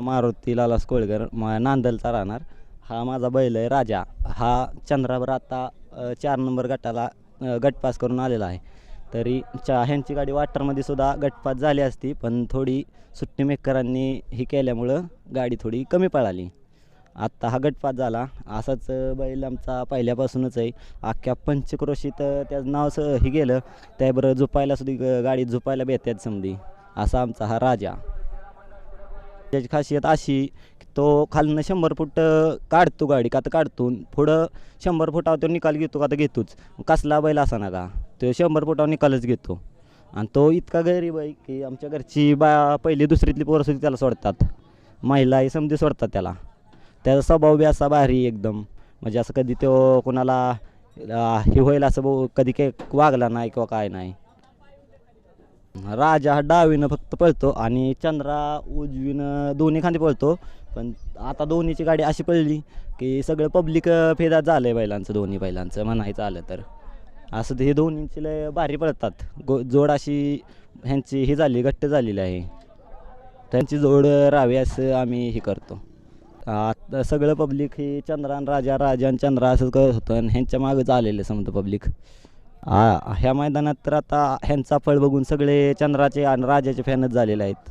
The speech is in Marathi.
मारुती लालास कोळगर म- नांदलचा राहणार. हा माझा बैल आहे राजा. हा चंद्रावर आता चार नंबर गटाला गटपास करून आलेला आहे. तरी चा ह्यांची गाडी वाटरमध्ये सुद्धा गटपास झाली असती पण थोडी सुट्टी मेकरांनी ही केल्यामुळं गाडी थोडी कमी पळाली. आत्ता हा गटपास झाला. असाच बैल आमचा पहिल्यापासूनच आहे. अख्ख्या पंचक्रोशीत त्याचं नाव हे गेलं. त्याबरोबर झोपायला सुद्धा गाडी झोपायला भेटतात समधी. असा आमचा हा राजा. त्याची खासियत अशी की तो खालनं शंभर फूट काढतो गाडी का तर काढतो. पुढं शंभर फुटावर तो निकाल घेतो का तर घेतोच. कसला बैल असा ना का तो शंभर फुटावर निकालच घेतो. आणि तो इतका गरीब आहे की आमच्या घरची बा पहिली दुसरीतली पोरं सुद्धा त्याला सोडतात. महिलाही समधी सोडतात त्याला. त्याचा स्वभाव बी असा भारी एकदम. म्हणजे असं कधी तो कोणाला हे होईल असं कधी काही वागला नाही किंवा काय नाही. राजा हा डावीनं फक्त पळतो आणि चंद्रा उजवीनं दोन्ही खांदे पळतो. पण आता दोन्हीची गाडी अशी पळली की सगळं पब्लिक फेदात झालं आहे बैलांचं दोन्ही बैलांचं. म्हणायचं आलं तर. असं हे दोन्हींची लय भारी पळतात. गो जोड अशी ह्यांची ही झाली घट्ट झालेली आहे. त्यांची जोड राहावी असं आम्ही हे करतो. आता सगळं पब्लिक हे चंद्रान आणि राजा राजा आणि चंद्रा असं करत होतं आणि ह्यांच्या मागं चाललेलं समजा पब्लिक ह्या मैदानात तर आता ह्यांचा फळ बघून सगळे चंद्राचे आणि राजाचे फॅनच झालेले आहेत.